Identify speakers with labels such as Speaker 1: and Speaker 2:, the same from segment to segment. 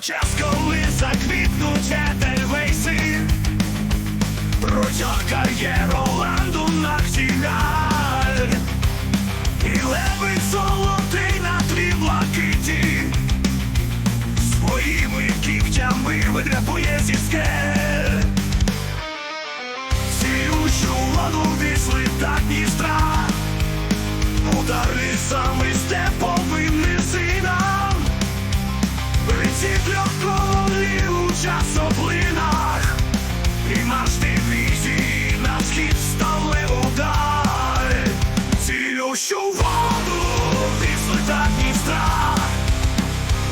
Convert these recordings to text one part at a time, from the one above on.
Speaker 1: час, коли заквітнуть Едельвейси, протягає Роланду на Нахтігаль, і левий золотий на тлі блакиті, своїми кігтями видряпує зі скель. Цілющу воду вісли так Дністра, удар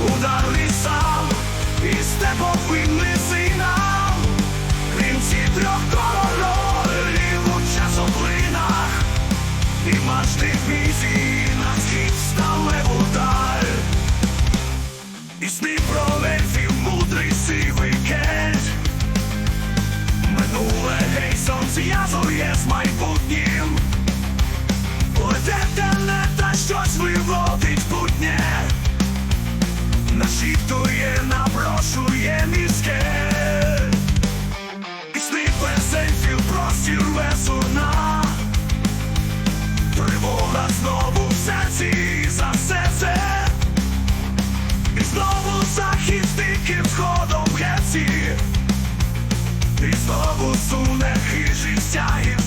Speaker 1: удар. Лісам і степовим низинам. Вінці трьох королів у часоплинах І мачти візії Минуле гей сонце з майбутнім. Летете не та щось виводить путнє. Нашіптує, напрошує мізке Пісни без ельфів простір весурна Тривога знову в серці за все це. І знову захід з диким сходом в І знову суне time.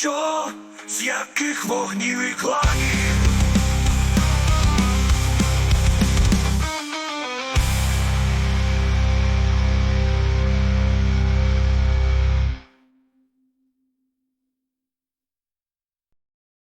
Speaker 1: Що, з яких вогнів і кланів.